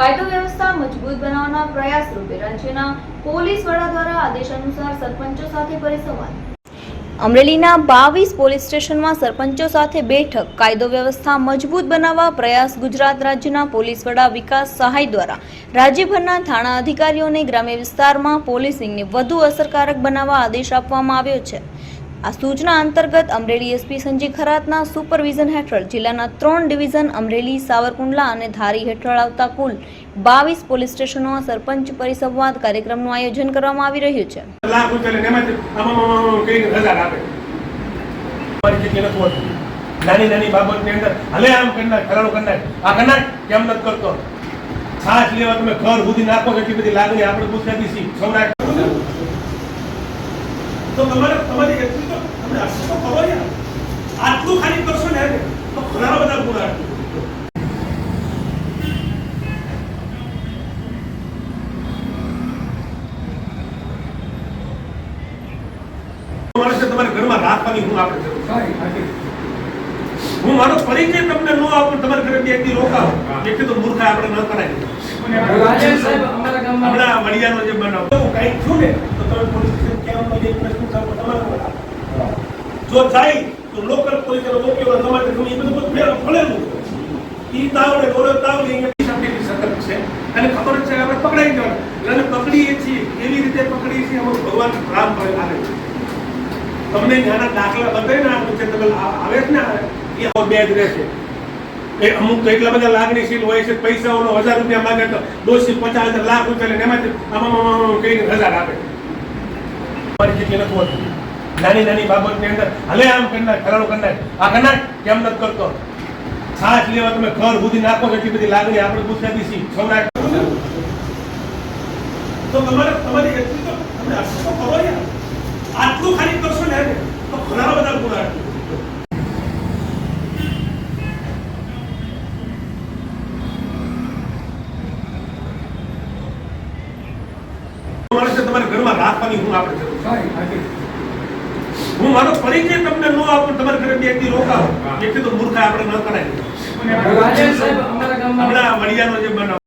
કાયદો વ્યવસ્થા મજબૂત બનાવવાના પ્રયાસ રૂપે રાજ્યના પોલીસ વડા દ્વારા આદેશ અનુસાર સરપંચો સાથે પરિસંવાદ. અમરેલીના બાવીસ પોલીસ સ્ટેશનમાં સરપંચો સાથે બેઠક. કાયદો વ્યવસ્થા મજબૂત બનાવવા પ્રયાસ ગુજરાત રાજ્યના પોલીસ વડા વિકાસ સહાય દ્વારા રાજ્યભરના થાણા અધિકારીઓને ગ્રામ્ય વિસ્તારમાં પોલીસિંગને વધુ અસરકારક બનાવવા આદેશ આપવામાં આવ્યો છે. આ સૂચના અંતર્ગત અમરેલી એસપી સંજય ખરાતના સુપરવિઝન હેઠળ જિલ્લાના ત્રણ ડિવિઝન અમરેલી, સાવરકુંડલા અને ધારી હેઠળ આવતા કુલ બાવીસ પોલીસ સ્ટેશનોમાં સરપંચ પરિસંવાદ કાર્યક્રમનું આયોજન કરવામાં આવી રહ્યું છે. નાની નાની બાબતની અંદર હલે આમ કરનાર નાખ કરનાર આ કરનાર કેમ નથી કરતો સાસ લેવા તમે ઘર સુધી નાખો એટલી બધી લાગણી આપણે ગુજરાતી છીએ સૌરાષ્ટ્ર તો તમારે તમારી એટલી તો તમને આટલું તો ખબર યાર આટલું ખાલી કરશો ને તો ઘણા બધા ગુણ માણસે તમારે ઘરમાં રાખવાની હું આપણે જરૂર હું મારો પરિચય તમને ન આપું તમારે ઘરે બે દી રોકાવો. એટલે તો મૂર્ખા આપણે ન કરાય. રાજેશ સાહેબ અમારા ગામમાં હમણાં વડિયાનો જે બનાવ. કંઈક થયું ને તો તમે પોલીસ સ્ટેશન કહેવાનો જે પ્રશ્ન થયો તમારે જો થાય તો લોકલ પોલીસ મોકલ્યો તમારે તમે એ બધું બધું ફેર ફળેલું ઈ તાવડે ઓલો તાવડે અહીંયા સામેની સતત છે. અને ખબર જ છે કે આપણે પકડાઈ જવાનું. અને પકડીએ છીએ. એવી રીતે પકડીએ છીએ અમુક ભગવાન રામ પર આવે તમને નાના દાખલા બતાવીને આપું છે તમે આ- આવે છે ને એ બે જ રહેશે. એ અમુક એટલા બધા લાગણીશીલ હોય છે, પૈસાઓનો હજાર રૂપિયા માગે તો દોષી પચાસ હજાર લાખ રૂપિયા ને એમાંથી આમાં હજાર આપે. મારી નથી હોતું. નાની નાની બાબતની અંદર હલે આમ કરનાર ખરાડો કરનાર. આ કરનાર કેમ નથી કરતો? છાશ લેવા તમે ઘર સુધી નાખો એટલી બધી લાગણી આપણે ગુજરાતી છીએ. સૌરાષ્ટ્ર તો તમારે તમારી એટલી તો તમને આટલું ખબર યાર આટલું ખાલી કરશો ને તો ઘણા બધા ગુણ આવે માણસે તમારે ઘરમાં રાખવાની હું આપણે જરૂર હું મારો પરિચય તમને ન આપું તમારે ઘરે બે દી રોકાવો એટલે તો મૂર્ખા આપણે ન કરાય. હમણાં વડિયાનો જે બનાવ